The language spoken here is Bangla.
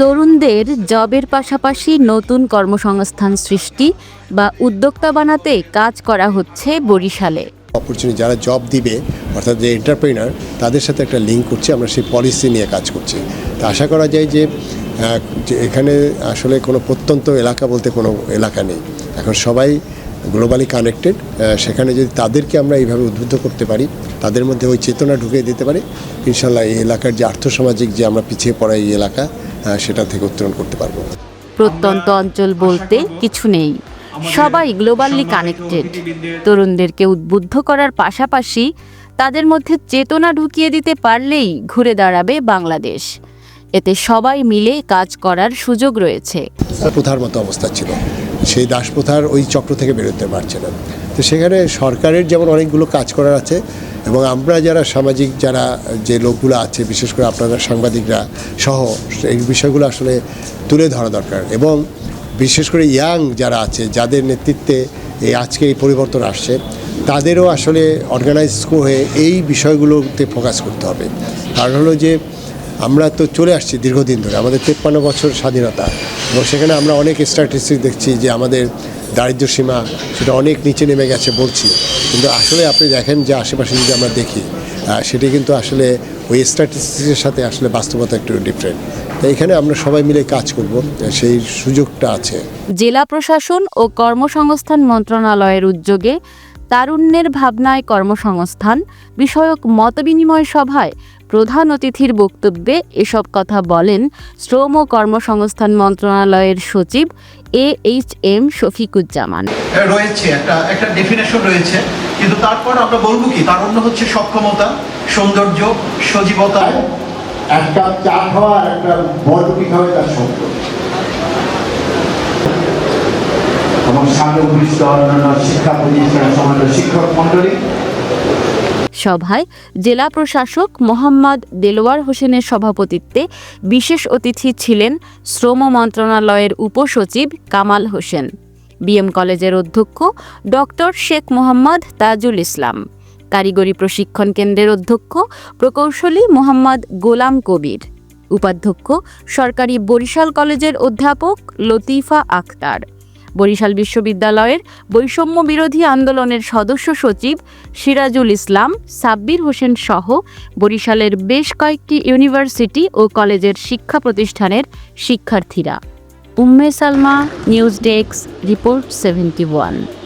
তরুণদের জবের পাশাপাশি নতুন কর্মসংস্থান সৃষ্টি বা উদ্যোক্তা বানাতে কাজ করা হচ্ছে বরিশালে। অপরচুনিটি যারা জব দিবে, অর্থাৎ যে এন্টারপ্রেনার তাদের সাথে একটা লিঙ্ক করছে, আমরা সেই পলিসি নিয়ে কাজ করছি। তা আশা করা যায় যে এখানে আসলে কোনো প্রত্যন্ত এলাকা বলতে কোনো এলাকা নেই। এখন সবাই গ্লোবালি কানেক্টেড সেখানে যদি তাদেরকে আমরা এইভাবে উদ্বুদ্ধ করতে পারি, তাদের মধ্যে ওই চেতনা ঢুকিয়ে দিতে পারি ইনশাল্লাহ এই এলাকার যে আর্থসামাজিক যে আমরা পিছিয়ে পড়া এই এলাকা সেটা থেকে উত্তরণ করতে পারব। প্রত্যন্ত অঞ্চল বলতে কিছু নেই। সবাই গ্লোবালি কানেক্টেড তরুণদেরকে উদ্বুদ্ধ করার পাশাপাশি তাদের মধ্যে চেতনা ঢুকিয়ে দিতে পারলেই ঘুরে দাঁড়াবে বাংলাদেশ। এতে সবাই মিলে কাজ করার সুযোগ রয়েছে। প্রথার মতো অবস্থা ছিল। সেই দাসপ্রথার ওই চক্র থেকে বেরোতে পারছে না। তো সেখানে সরকারের যেমন অনেকগুলো কাজ করার আছে এবং আমরা যারা সামাজিক যারা যে লোকগুলো আছে, বিশেষ করে আপনারা সাংবাদিকরা সহ, এই বিষয়গুলো আসলে তুলে ধরা দরকার। এবং বিশেষ করে ইয়াং যারা আছে, যাদের নেতৃত্বে এই আজকে এই পরিবর্তন আসছে, তাদেরও আসলে অর্গানাইজ হয়ে এই বিষয়গুলোতে ফোকাস করতে হবে। কারণ হলো যে আমরা তো চলে আসছি দীর্ঘদিন ধরে। আমাদের তেপ্পান্ন বছর স্বাধীনতা। এবং সেখানে আমরা অনেক স্ট্যাটিস্টিক দেখছি যে আমাদের দারিদ্র্য সীমা সেটা অনেক নিচে নেমে গেছে বলছি। কিন্তু আসলে আপনি দেখেন যে আশেপাশে যদি আমরা দেখি সেটি কিন্তু আসলে ওই স্ট্যাটিস্টিক্সের সাথে আসলে বাস্তবতা একটু ডিফারেন্ট তো এখানে আমরা সবাই মিলে কাজ করব, সেই সুযোগটা আছে। জেলা প্রশাসন ও কর্মসংস্থান মন্ত্রণালয়ের উদ্যোগে তারুণ্যের ভাবনায় কর্মসংস্থান, বিষয়ক মতবিনিময় সভায় প্রধান অতিথির বক্তব্যে এসব কথা বলেন শ্রম ও কর্মসংস্থান মন্ত্রণালয়ের সচিব এ এইচ এম শফিকুজ্জামান। রয়েছে একটা একটা ডেফিনেশন রয়েছে কিন্তু তারপর আমরা বলব কি? তার অন্য হচ্ছে সক্ষমতা সৌন্দর্য সজীবতা। এক কাপ চা খাওয়া আর একটা বরবটি খাওয়া তার শব্দ আমার সামনে উপস্থিত অন্যান্য শিক্ষা প্রতিষ্ঠানের সমাজ শিক্ষক মন্ডলী সভায় জেলা প্রশাসক মোহাম্মদ দেলোয়ার হোসেনের সভাপতিত্বে বিশেষ অতিথি ছিলেন শ্রম মন্ত্রণালয়ের উপসচিব কামাল হোসেন, বিএম কলেজের অধ্যক্ষ ডক্টর শেখ মোহাম্মদ তাজুল ইসলাম, কারিগরি প্রশিক্ষণ কেন্দ্রের অধ্যক্ষ প্রকৌশলী মোহাম্মদ গোলাম কবির, উপাধ্যক্ষ সরকারি বরিশাল কলেজের অধ্যাপক লতিফা আখতার বরিশাল বিশ্ববিদ্যালয়ের বৈষম্য বিরোধী আন্দোলনের সদস্য সচিব সিরাজুল ইসলাম, সাব্বির হোসেন সহ বরিশালের বেশ কয়েকটি ইউনিভার্সিটি ও কলেজের শিক্ষা প্রতিষ্ঠানের শিক্ষার্থীরা। Umme Salma, news desk, report seventy one.